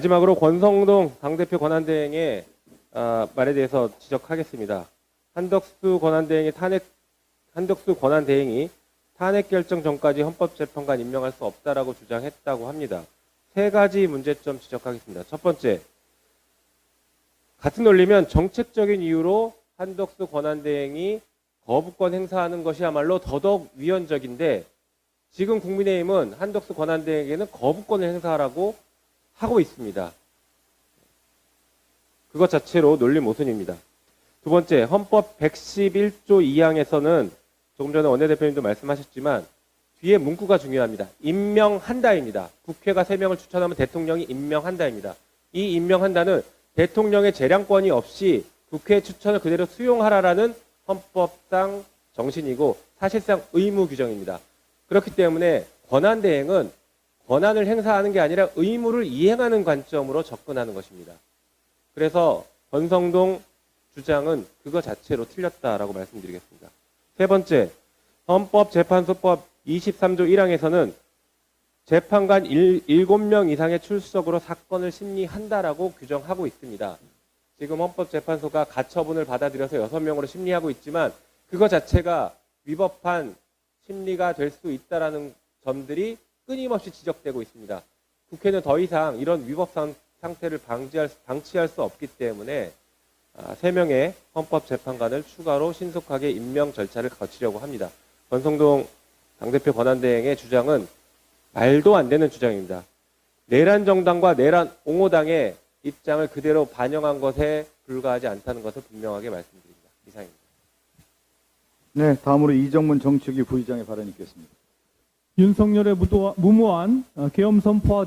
마지막으로 권성동 당대표 권한대행의 아, 말에 대해서 지적하겠습니다. 한덕수 권한대행이 탄핵 한덕수 권한대행이 탄핵 결정 전까지 헌법재판관 임명할 수 없다라고 주장했다고 합니다. 세 가지 문제점 지적하겠습니다. 첫 번째, 같은 논리면 정책적인 이유로 한덕수 권한대행이 거부권 행사하는 것이야말로 더더욱 위헌적인데 지금 국민의힘은 한덕수 권한대행에게는 거부권을 행사하라고 하고 있습니다. 그것 자체로 논리 모순입니다. 두 번째, 헌법 111조 2항에서는 조금 전에 원내대표님도 말씀하셨지만 뒤에 문구가 중요합니다. 임명한다입니다. 국회가 3명을 추천하면 대통령이 임명한다입니다. 이 임명한다는 대통령의 재량권이 없이 국회 추천을 그대로 수용하라라는 헌법상 정신이고 사실상 의무 규정입니다. 그렇기 때문에 권한 대행은 권한을 행사하는 게 아니라 의무를 이행하는 관점으로 접근하는 것입니다. 그래서 권성동 주장은 그거 자체로 틀렸다라고 말씀드리겠습니다. 세 번째, 헌법재판소법 23조 1항에서는 재판관 7, 7명 이상의 출석으로 사건을 심리한다라고 규정하고 있습니다. 지금 헌법재판소가 가처분을 받아들여서 6명으로 심리하고 있지만 그거 자체가 위법한 심리가 될 수 있다라는 점들이 끊임없이 지적되고 있습니다. 국회는 더 이상 이런 위법 상- 상태를 방지할, 방치할 수 없기 때문에 아, 3명의 헌법재판관을 추가로 신속하게 임명 절차를 거치려고 합니다. 권성동 당대표 권한대행의 주장은 말도 안 되는 주장입니다. 내란 정당과 내란 옹호당의 입장을 그대로 반영한 것에 불과하지 않다는 것을 분명하게 말씀드립니다. 이상입니다. 네, 다음으로 이정문 정치기 부의장의 발언이 있겠습니다. 윤석열의 무도와- 무모한 어, 계엄 선포와